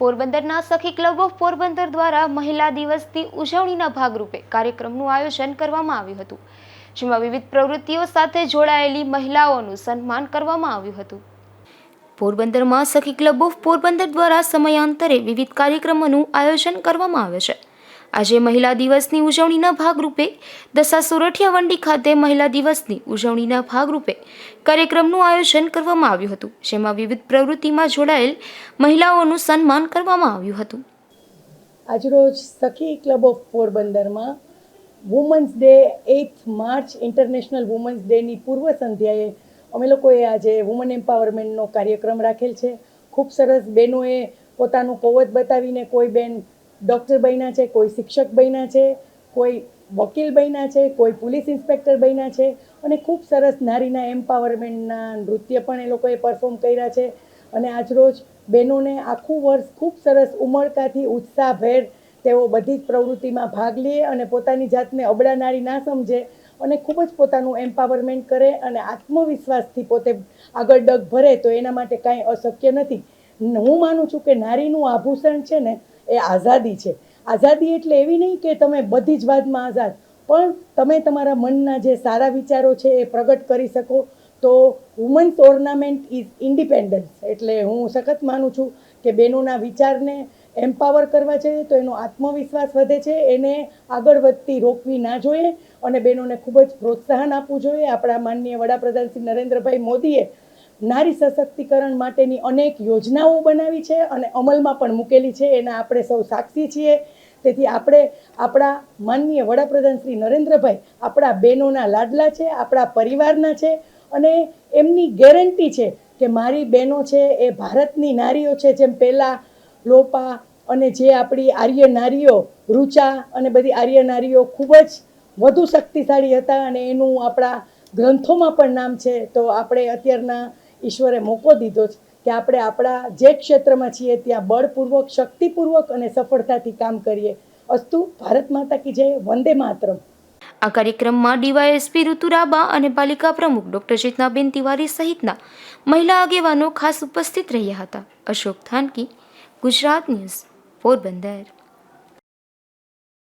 પોરબંદરના સખી club of Porbandar દ્વારા મહિલા દિવસની ઉજવણીના ભાગરૂપે કાર્યક્રમનું આયોજન કરવામાં આવ્યું હતું, જેમાં વિવિધ પ્રવૃત્તિઓ સાથે જોડાયેલી મહિલાઓનું સન્માન કરવામાં આવ્યું હતું. પોરબંદરમાં સખી ક્લબ ઓફ પોરબંદર દ્વારા સમયાંતરે વિવિધ કાર્યક્રમોનું આયોજન કરવામાં આવે છે. આજે મહિલા દિવસની ઉજવણીના ભાગરૂપે દસા સોરઠિયા વંડી ખાતે મહિલા દિવસની ઉજવણીના ભાગરૂપે કાર્યક્રમનું આયોજન કરવામાં આવ્યું હતું, જેમાં વિવિધ પ્રવૃત્તિમાં જોડાયેલ મહિલાઓનું સન્માન કરવામાં આવ્યું હતું. આજરોજ સખી ક્લબ ઓફ પોરબંદરમાં women's day eighth March international women's ડેની પૂર્વ સંધ્યાએ અમે લોકોએ આજે વુમન એમ્પાવરમેન્ટનો કાર્યક્રમ રાખેલ છે. ખૂબ સરસ બહેનોએ પોતાનું કૌવત બતાવીને કોઈ બેન ડૉક્ટર બન્યા છે, કોઈ શિક્ષક બન્યા છે, કોઈ વકીલ બન્યા છે, કોઈ પોલીસ ઇન્સ્પેક્ટર બન્યા છે અને ખૂબ સરસ નારીના એમ્પાવરમેન્ટના નૃત્ય પણ એ લોકોએ પરફોર્મ કર્યા છે. અને આજરોજ બહેનોને આખું વર્ષ ખૂબ સરસ ઉમળકાથી ઉત્સાહભેર તેઓ બધી જ પ્રવૃત્તિમાં ભાગ લે અને પોતાની જાતને અબળા નારી ના સમજે અને ખૂબ જ પોતાનું એમ્પાવરમેન્ટ કરે અને આત્મવિશ્વાસથી પોતે આગળ ડગ ભરે તો એના માટે કાંઈ અશક્ય નથી. હું માનું છું કે નારીનું આભૂષણ છે ને એ આઝાદી છે. આઝાદી એટલે એવી નહીં કે તમે બધી જ વાતમાં આઝાદ. પણ તમે તમારા મનના જે સારા વિચારો છે એ પ્રગટ કરી શકો. તો વુમન્સ ઓર્નામેન્ટ ઇઝ ઇન્ડિપેન્ડન્સ એટલે હું સખત માનું છું કે બહેનોના વિચારને એમ્પાવર કરવા છે તો એનો આત્મવિશ્વાસ વધે છે. એને આગળ વધતી રોકવી ના જોઈએ અને બહેનોને ખૂબ જ પ્રોત્સાહન આપવું જોઈએ. આપણા માનનીય વડાપ્રધાન શ્રી નરેન્દ્રભાઈ મોદીએ નારી સશક્તિકરણ માટેની અનેક યોજનાઓ બનાવી છે અને અમલમાં પણ મૂકેલી છે. એના આપણે સૌ સાક્ષી છીએ. તેથી આપણે આપણા માનનીય વડાપ્રધાન શ્રી નરેન્દ્રભાઈ આપણા બહેનોના લાડલા છે, આપણા પરિવારના છે અને એમની ગેરંટી છે કે મારી બહેનો છે એ ભારતની નારીઓ છે. જેમ પહેલાં લોપા અને જે આપણી આર્ય નારીઓ, રૂચા અને બધી આર્ય નારીઓ ખૂબ જ વધુ શક્તિશાળી હતા અને એનું આપણા ગ્રંથોમાં પણ નામ છે. તો આપણે અત્યારના ઈશ્વરે મોકો દીધો છે કે આપણે આપણા જે ક્ષેત્રમાં છીએ ત્યાં બળપૂર્વક, શક્તિપૂર્વક અને સફળતાથી કામ કરીએ. અસ્તુ, ભારત માતા કી જય, વંદે માતરમ. આ કાર્યક્રમમાં ડીવાયએસપી ઋતુરાબા અને પાલિકા પ્રમુખ ડોક્ટર ચેતનાબેન તિવારી સહિતના મહિલા આગેવાનો ખાસ ઉપસ્થિત રહ્યા હતા. અશોક થાનકી, ગુજરાત ન્યૂઝ, પોરબંદર.